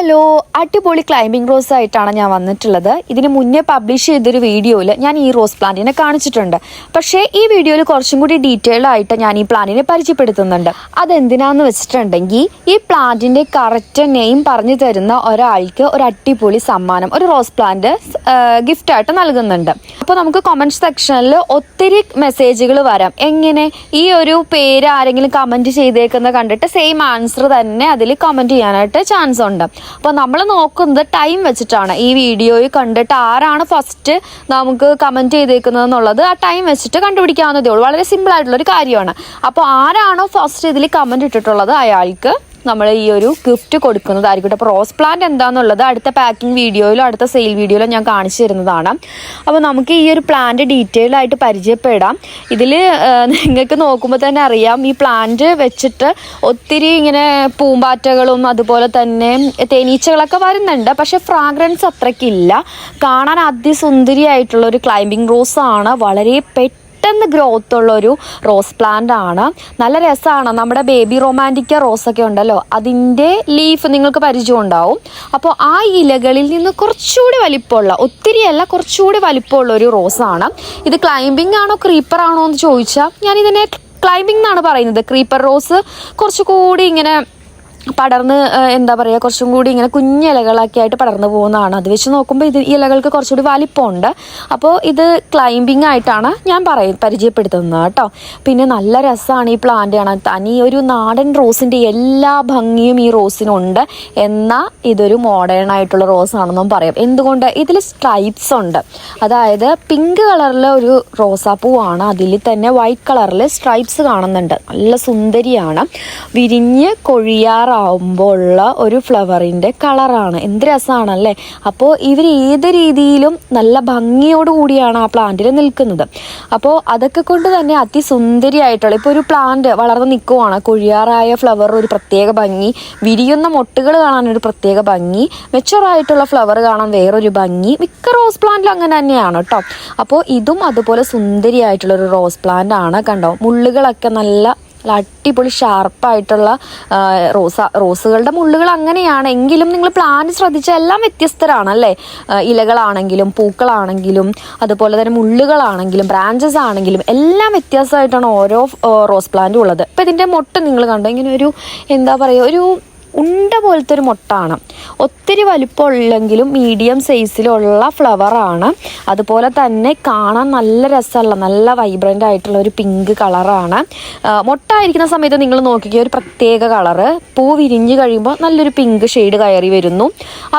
Hello അടിപൊളി climbing rose ആയിട്ടാണ് ഞാൻ വന്നിട്ടുള്ളത്. ഇതിന് മുന്നേ പബ്ലിഷ് ചെയ്തൊരു വീഡിയോയിൽ ഞാൻ ഈ റോസ് പ്ലാന്റിനെ കാണിച്ചിട്ടുണ്ട്. പക്ഷേ ഈ വീഡിയോയിൽ കുറച്ചും കൂടി ഡീറ്റെയിൽ ആയിട്ട് ഞാൻ ഈ പ്ലാന്റിനെ പരിചയപ്പെടുത്തുന്നുണ്ട്. അതെന്തിനാന്ന് വെച്ചിട്ടുണ്ടെങ്കിൽ ഈ പ്ലാന്റിന്റെ കറക്റ്റ് നെയിം പറഞ്ഞു തരുന്ന ഒരാൾക്ക് ഒരു അടിപൊളി സമ്മാനം ഒരു റോസ് പ്ലാന്റ് ഗിഫ്റ്റ് ആയിട്ട് നൽകുന്നുണ്ട്. അപ്പോൾ നമുക്ക് കമന്റ് സെക്ഷനിൽ ഒത്തിരി മെസ്സേജുകൾ വരാം. എങ്ങനെ? ഈ ഒരു പേര് ആരെങ്കിലും കമന്റ് ചെയ്തേക്കുന്നത് കണ്ടിട്ട് സെയിം ആൻസർ തന്നെ അതിൽ കമന്റ് ചെയ്യാനായിട്ട് ചാൻസ് ഉണ്ട്. അപ്പോൾ നമ്മൾ നോക്കുന്നത് ടൈം വെച്ചിട്ടാണ്. ഈ വീഡിയോയിൽ കണ്ടിട്ട് ആരാണ് ഫസ്റ്റ് നമുക്ക് കമന്റ് ചെയ്തേക്കുന്നത് എന്നുള്ളത് ആ ടൈം വെച്ചിട്ട് കണ്ടുപിടിക്കാവുന്നതേ ഉള്ളൂ. വളരെ സിമ്പിൾ ആയിട്ടുള്ള ഒരു കാര്യമാണ്. അപ്പോൾ ആരാണോ ഫസ്റ്റ് ഇതിൽ കമന്റ് ഇട്ടിട്ടുള്ളത് അയാൾക്ക് നമ്മൾ ഈ ഒരു ഗിഫ്റ്റ് കൊടുക്കുന്നതായിരിക്കും അപ്പോൾ റോസ് പ്ലാന്റ് എന്താണെന്നുള്ളത് അടുത്ത പാക്കിംഗ് വീഡിയോയിലോ അടുത്ത സെയിൽ വീഡിയോയിലോ ഞാൻ കാണിച്ചു തരുന്നതാണ്. അപ്പോൾ നമുക്ക് ഈ ഒരു പ്ലാന്റ് ഡീറ്റെയിൽ ആയിട്ട് പരിചയപ്പെടാം. ഇതിൽ നിങ്ങൾക്ക് നോക്കുമ്പോൾ തന്നെ അറിയാം ഈ പ്ലാന്റ് വെച്ചിട്ട് ഒത്തിരി ഇങ്ങനെ പൂമ്പാറ്റകളും അതുപോലെ തന്നെ തേനീച്ചകളൊക്കെ വരുന്നുണ്ട്. പക്ഷെ ഫ്രാഗ്രൻസ് അത്രയ്ക്കില്ല. കാണാൻ അതിസുന്ദരിയായിട്ടുള്ള ഒരു ക്ലൈംബിംഗ് റോസ് ആണ്. വളരെ പെട്ടെന്ന് പെട്ടെന്ന് ഗ്രോത്ത് ഉള്ള ഒരു റോസ് പ്ലാന്റ് ആണ്. നല്ല രസമാണ് നമ്മുടെ ബേബി റൊമാന്റിക്ക ഒക്കെ ഉണ്ടല്ലോ. അതിന്റെ ലീഫ് നിങ്ങൾക്ക് പരിചയം ഉണ്ടാവും. അപ്പോൾ ആ ഇലകളിൽ നിന്ന് കുറച്ചുകൂടി വലിപ്പമുള്ള ഒത്തിരിയല്ല കുറച്ചുകൂടി വലിപ്പമുള്ള ഒരു റോസ് ആണ്. ഇത് ക്ലൈംബിംഗ് ആണോ ക്രീപ്പർ ആണോ എന്ന് ചോദിച്ചാൽ ഞാനിതിനെ ക്ലൈംബിംഗ് എന്നാണ് പറയുന്നത്. ക്രീപ്പർ റോസ് കുറച്ചുകൂടി ഇങ്ങനെ പടർന്ന് എന്താ പറയുക കുറച്ചും കൂടി ഇങ്ങനെ കുഞ്ഞ് ഇലകളൊക്കെ ആയിട്ട് പടർന്നു പോകുന്നതാണ്. അത് വെച്ച് നോക്കുമ്പോൾ ഇത് ഈ ഇലകൾക്ക് കുറച്ചുകൂടി വലിപ്പമുണ്ട്. അപ്പോൾ ഇത് ക്ലൈമ്പിംഗ് ആയിട്ടാണ് ഞാൻ പറയും പരിചയപ്പെടുത്തുന്നത് കേട്ടോ. പിന്നെ നല്ല രസമാണ് ഈ പ്ലാന്റ് കാണാൻ തനി ഒരു നാടൻ റോസിന്റെ എല്ലാ ഭംഗിയും ഈ റോസിനുണ്ട്. എന്നാൽ ഇതൊരു മോഡേൺ ആയിട്ടുള്ള റോസ് ആണെന്നും പറയാം. എന്തുകൊണ്ട്? ഇതിൽ സ്ട്രൈപ്സ് ഉണ്ട്. അതായത് പിങ്ക് കളറിലെ ഒരു റോസാപ്പൂവാണ്. അതിൽ തന്നെ വൈറ്റ് കളറിൽ സ്ട്രൈപ്സ് കാണുന്നുണ്ട്. നല്ല സുന്ദരിയാണ്. വിരിഞ്ഞ് കൊഴിയാറാവുമ്പോൾ ഉള്ള ഒരു ഫ്ലവറിന്റെ കളറാണ്. എന്ത് രസമാണല്ലേ അപ്പോൾ ഇവർ ഏത് രീതിയിലും നല്ല ഭംഗിയോട് കൂടിയാണ് ആ പ്ലാന്റിൽ നിൽക്കുന്നത്. അപ്പോൾ അതൊക്കെ കൊണ്ട് തന്നെ അതിസുന്ദരിയായിട്ടുള്ള ഇപ്പോൾ ഒരു പ്ലാന്റ് വളർന്ന് നിൽക്കുവാണ് കൊഴിയാറായ ഫ്ലവർ ഒരു പ്രത്യേക ഭംഗി വിരിയുന്ന മൊട്ടുകൾ കാണാൻ ഒരു പ്രത്യേക ഭംഗി മെച്ചുറായിട്ടുള്ള ഫ്ലവർ കാണാൻ വേറൊരു ഭംഗി. മിക്ക റോസ് പ്ലാന്റിലും അങ്ങനെ തന്നെയാണ് കേട്ടോ. അപ്പോൾ ഇതും അതുപോലെ സുന്ദരിയായിട്ടുള്ള ഒരു റോസ് പ്ലാന്റ് ആണ്. കണ്ടോ? മുള്ളുകളൊക്കെ നല്ല നല്ല അടിപൊളി ഷാർപ്പായിട്ടുള്ള റോസ റോസുകളുടെ മുള്ളുകൾ അങ്ങനെയാണ്. എങ്കിലും നിങ്ങൾ പ്ലാന്റ് ശ്രദ്ധിച്ചാൽ എല്ലാം വ്യത്യസ്തരാണ് അല്ലേ ഇലകളാണെങ്കിലും പൂക്കളാണെങ്കിലും അതുപോലെ തന്നെ മുള്ളുകളാണെങ്കിലും ബ്രാഞ്ചസ് ആണെങ്കിലും എല്ലാം വ്യത്യാസമായിട്ടാണ് ഓരോ റോസ് പ്ലാന്റും ഉള്ളത്. ഇപ്പം ഇതിന്റെ മൊട്ട് നിങ്ങൾ കണ്ടോ? ഇങ്ങനെ ഒരു എന്താ പറയുക ഒരു ഉണ്ട പോലത്തെ ഒരു മുട്ടാണ്. ഒത്തിരി വലിപ്പമുള്ളെങ്കിലും മീഡിയം സൈസിലുള്ള ഫ്ലവറാണ് അതുപോലെ തന്നെ കാണാൻ നല്ല രസമുള്ള നല്ല വൈബ്രന്റ് ആയിട്ടുള്ള ഒരു പിങ്ക് കളറാണ് മൊട്ടായിരിക്കുന്ന സമയത്ത് നിങ്ങൾ നോക്കിക്കുക ഒരു പ്രത്യേക കളറ് പൂ വിരിഞ്ഞ് കഴിയുമ്പോൾ നല്ലൊരു പിങ്ക് ഷെയ്ഡ് കയറി വരുന്നു.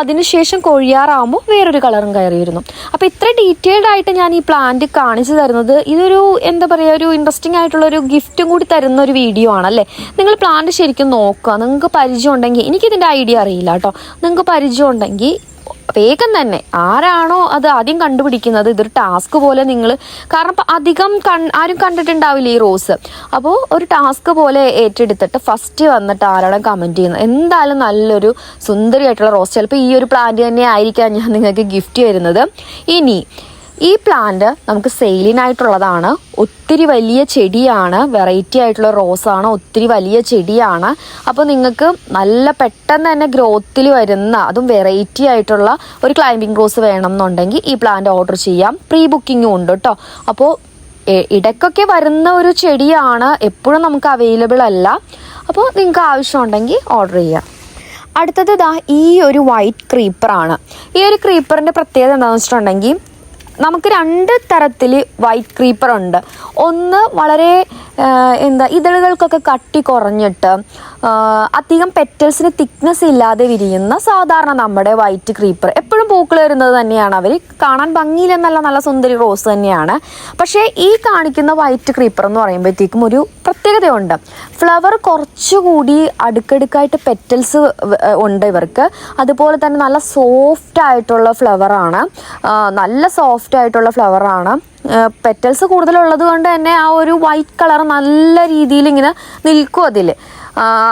അതിനുശേഷം കൊഴിയാറാകുമ്പോൾ വേറൊരു കളറും കയറി വരുന്നു. അപ്പോൾ ഇത്ര ഡീറ്റെയിൽഡ് ആയിട്ട് ഞാൻ ഈ പ്ലാന്റ് കാണിച്ചു തരുന്നത് ഇതൊരു എന്താ പറയുക ഒരു ഇൻട്രസ്റ്റിംഗ് ആയിട്ടുള്ള ഒരു ഗിഫ്റ്റും കൂടി തരുന്ന ഒരു വീഡിയോ ആണല്ലേ? നിങ്ങൾ പ്ലാന്റ് ശരിക്കും നോക്കുക. നിങ്ങൾക്ക് പരിചയം ഉണ്ടെങ്കിൽ എനിക്കിതിന്റെ ഐഡിയ അറിയില്ല കേട്ടോ. നിങ്ങൾക്ക് പരിചയം ഉണ്ടെങ്കിൽ വേഗം തന്നെ ആരാണോ അത് ആദ്യം കണ്ടുപിടിക്കുന്നത് ഇതൊരു ടാസ്ക് പോലെ നിങ്ങൾ കാരണം അധികം കൺ ആരും കണ്ടിട്ടുണ്ടാവില്ല ഈ റോസ്. അപ്പോൾ ഒരു ടാസ്ക് പോലെ ഏറ്റെടുത്തിട്ട് ഫസ്റ്റ് വന്നിട്ട് ആരാണോ കമന്റ് ചെയ്യുന്നത്? എന്തായാലും നല്ലൊരു സുന്ദരിയായിട്ടുള്ള റോസ്. ചിലപ്പോൾ ഈ ഒരു പ്ലാന്റ് തന്നെ ആയിരിക്കാം ഞാൻ നിങ്ങൾക്ക് ഗിഫ്റ്റ് തരുന്നത്. ഇനി ഈ പ്ലാന്റ് നമുക്ക് സെയിലിനായിട്ടുള്ളതാണ് ഒത്തിരി വലിയ ചെടിയാണ്. വെറൈറ്റി ആയിട്ടുള്ള റോസാണ് ഒത്തിരി വലിയ ചെടിയാണ്. അപ്പോൾ നിങ്ങൾക്ക് നല്ല പെട്ടെന്ന് തന്നെ ഗ്രോത്തിൽ വരുന്ന അതും വെറൈറ്റി ആയിട്ടുള്ള ഒരു ക്ലൈംബിംഗ് റോസ് വേണം എന്നുണ്ടെങ്കിൽ ഈ പ്ലാന്റ് ഓർഡർ ചെയ്യാം. പ്രീ ബുക്കിങ്ങും ഉണ്ട് കേട്ടോ അപ്പോൾ ഇടയ്ക്കൊക്കെ വരുന്ന ഒരു ചെടിയാണ് എപ്പോഴും നമുക്ക് അവൈലബിൾ അല്ല. അപ്പോൾ നിങ്ങൾക്ക് ആവശ്യമുണ്ടെങ്കിൽ ഓർഡർ ചെയ്യാം. അടുത്തത് ദാ ഈ ഒരു വൈറ്റ് ക്രീപ്പറാണ് ഈ ഒരു ക്രീപ്പറിന്റെ പ്രത്യേകത എന്താണെന്ന് വെച്ചിട്ടുണ്ടെങ്കിൽ നമുക്ക് രണ്ട് തരത്തിൽ വൈറ്റ് ക്രീപ്പർ ഉണ്ട്. ഒന്ന് വളരെ എന്താ ഇതളുകൾക്കൊക്കെ കട്ടി കുറഞ്ഞിട്ട് അധികം പെറ്റൽസിന് തിക്നെസ് ഇല്ലാതെ വിരിയുന്ന സാധാരണ നമ്മുടെ വൈറ്റ് ക്രീപ്പർ എപ്പോഴും പൂക്കൾ വരുന്നത് തന്നെയാണ് അവർ കാണാൻ ഭംഗിയിലെന്നല്ല നല്ല സുന്ദരി റോസ് തന്നെയാണ്. പക്ഷേ ഈ കാണിക്കുന്ന വൈറ്റ് ക്രീപ്പർ എന്ന് പറയുമ്പോഴത്തേക്കും ഒരു പ്രത്യേകതയുണ്ട്. ഫ്ലവർ കുറച്ചുകൂടി അടുക്കടുക്കായിട്ട് പെറ്റൽസ് ഉണ്ട് ഇവർക്ക്. അതുപോലെ തന്നെ നല്ല സോഫ്റ്റ് ആയിട്ടുള്ള ഫ്ലവറാണ് നല്ല സോഫ്റ്റ് ആയിട്ടുള്ള ഫ്ലവറാണ് പെറ്റൽസ് കൂടുതലുള്ളത് കൊണ്ട് തന്നെ ആ ഒരു വൈറ്റ് കളർ നല്ല രീതിയിൽ ഇങ്ങനെ നിൽക്കും അതിൽ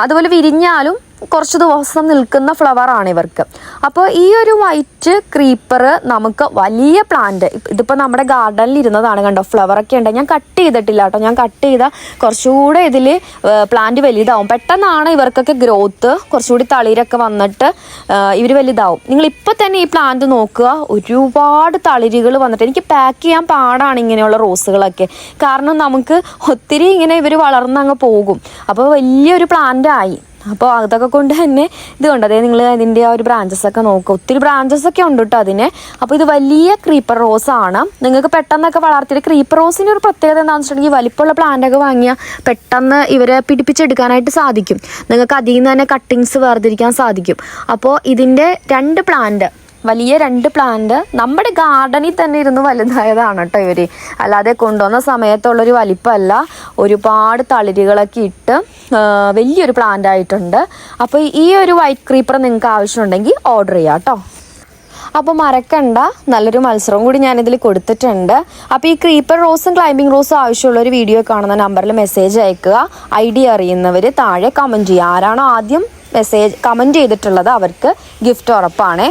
അതുപോലെ വിരിഞ്ഞാലും കുറച്ച് ദിവസം നിൽക്കുന്ന ഫ്ലവർ ആണ് ഇവർക്ക്. അപ്പോൾ ഈ ഒരു വൈറ്റ് ക്രീപ്പർ നമുക്ക് വലിയ പ്ലാന്റ് ഇതിപ്പോൾ നമ്മുടെ ഗാർഡനിൽ ഇരുന്നതാണ് കണ്ടോ ഫ്ലവർ ഒക്കെ ഉണ്ട്. ഞാൻ കട്ട് ചെയ്തിട്ടില്ല കേട്ടോ. ഞാൻ കട്ട് ചെയ്ത കുറച്ചുകൂടെ ഇതിൽ പ്ലാന്റ് വലുതാവും. പെട്ടെന്നാണ് ഇവർക്കൊക്കെ ഗ്രോത്ത് കുറച്ചുകൂടി തളിരൊക്കെ വന്നിട്ട് ഇവർ വലുതാവും. നിങ്ങൾ ഇപ്പോൾ തന്നെ ഈ പ്ലാന്റ് നോക്കുക. ഒരുപാട് തളിരുകൾ വന്നിട്ട് എനിക്ക് പാക്ക് ചെയ്യാൻ പാടാണ് ഇങ്ങനെയുള്ള റോസുകളൊക്കെ കാരണം നമുക്ക് ഒത്തിരി ഇങ്ങനെ ഇവർ വളർന്നങ്ങ് പോകും. അപ്പോൾ വലിയൊരു പ്ലാന്റ് ആയി. അപ്പോൾ അതൊക്കെ കൊണ്ട് തന്നെ ഇത് കണ്ടോ? അതായത് നിങ്ങൾ ഇതിന്റെ ആ ഒരു ബ്രാഞ്ചസ് ഒക്കെ നോക്കുക. ഒത്തിരി ബ്രാഞ്ചസ് ഒക്കെ ഉണ്ട് കേട്ടോ അതിന്. അപ്പോൾ ഇത് വലിയ ക്രീപ്പർ റോസ് ആണ്. നിങ്ങൾക്ക് പെട്ടെന്നൊക്കെ വളർത്തിയിട്ട് ക്രീപ്പർ റോസിന്റെ ഒരു പ്രത്യേകത എന്താണെന്ന് വെച്ചിട്ടുണ്ടെങ്കിൽ വലിപ്പമുള്ള പ്ലാന്റ് ഒക്കെ വാങ്ങിയാൽ പെട്ടെന്ന് ഇവരെ പിടിപ്പിച്ചെടുക്കാനായിട്ട് സാധിക്കും. നിങ്ങൾക്ക് അതിൽ നിന്ന് തന്നെ കട്ടിങ്സ് വേർതിരിക്കാൻ സാധിക്കും. അപ്പോൾ ഇതിന്റെ രണ്ട് പ്ലാന്റ് വലിയ രണ്ട് പ്ലാന്റ് നമ്മുടെ ഗാർഡനിൽ തന്നെ ഇരുന്ന് വലുതായതാണ് കേട്ടോ ഇവർ അല്ലാതെ കൊണ്ടുവന്ന സമയത്തുള്ളൊരു വലിപ്പമല്ല ഒരുപാട് തളിരുകളൊക്കെ ഇട്ട് വലിയൊരു പ്ലാന്റ് ആയിട്ടുണ്ട്. അപ്പോൾ ഈ ഒരു വൈറ്റ് ക്രീപ്പർ നിങ്ങൾക്ക് ആവശ്യമുണ്ടെങ്കിൽ ഓർഡർ ചെയ്യാം കേട്ടോ അപ്പോൾ മറക്കണ്ട. നല്ലൊരു മത്സരം കൂടി ഞാനിതിൽ കൊടുത്തിട്ടുണ്ട്. അപ്പോൾ ഈ ക്രീപ്പർ റോസും ക്ലൈമ്പിംഗ് റോസും ആവശ്യമുള്ള ഒരു വീഡിയോ കാണുന്ന നമ്പറിൽ മെസ്സേജ് അയക്കുക. ഐ ഡി അറിയുന്നവർ താഴെ കമന്റ് ചെയ്യുക. ആരാണോ ആദ്യം മെസ്സേജ് കമന്റ് ചെയ്തിട്ടുള്ളത് അവർക്ക് ഗിഫ്റ്റ് ഉറപ്പാണേ.